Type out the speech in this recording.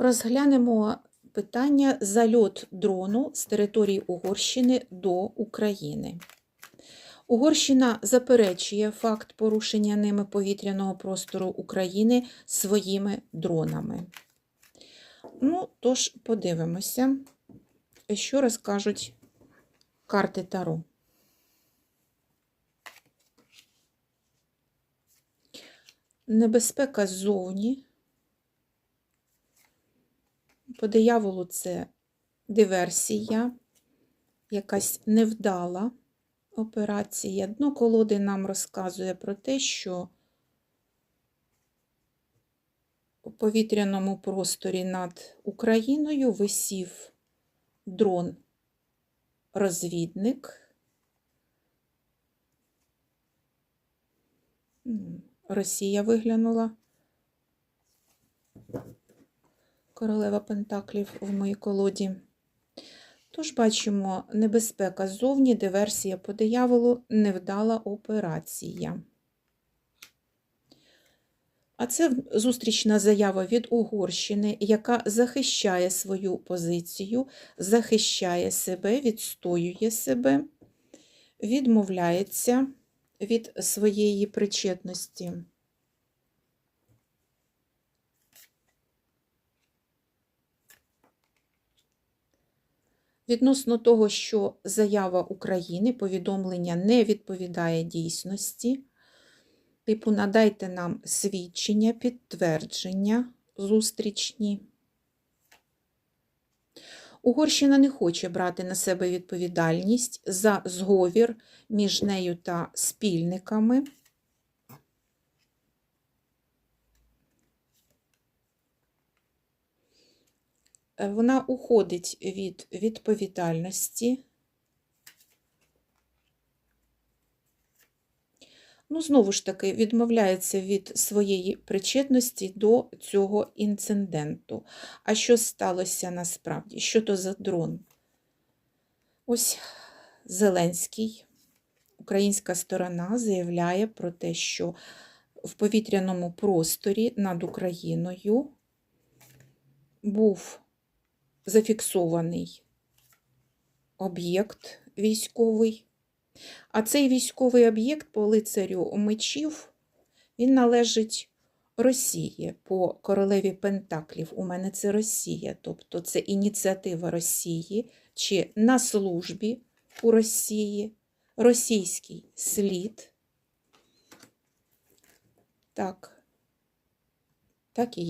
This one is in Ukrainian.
Розглянемо питання зальот дрону з території Угорщини до України. Угорщина заперечує факт порушення ними повітряного простору України своїми дронами. Ну, тож, подивимося, що розкажуть карти Таро. Небезпека ззовні. По дияволу це диверсія, якась невдала операція. Дно колоди нам розказує про те, що у повітряному просторі над Україною висів дрон-розвідник. Росія виглянула. Королева Пентаклів в моїй колоді. Тож бачимо небезпека ззовні, диверсія по дияволу, невдала операція. А це зустрічна заява від Угорщини, яка захищає свою позицію, захищає себе, відстоює себе, відмовляється від своєї причетності. Відносно того, що заява України, повідомлення не відповідає дійсності, типу, надайте нам свідчення, підтвердження зустрічні. Угорщина не хоче брати на себе відповідальність за зговір між нею та спільниками. Вона уходить від відповідальності. Ну, знову ж таки, відмовляється від своєї причетності до цього інциденту. А що сталося насправді? Що то за дрон? Ось Зеленський, українська сторона заявляє про те, що в повітряному просторі над Україною був зафіксований об'єкт військовий. А цей військовий об'єкт по лицарю мечів, він належить Росії по королеві Пентаклів. У мене це Росія, тобто це ініціатива Росії чи на службі у Росії, російський слід. Так, так і є.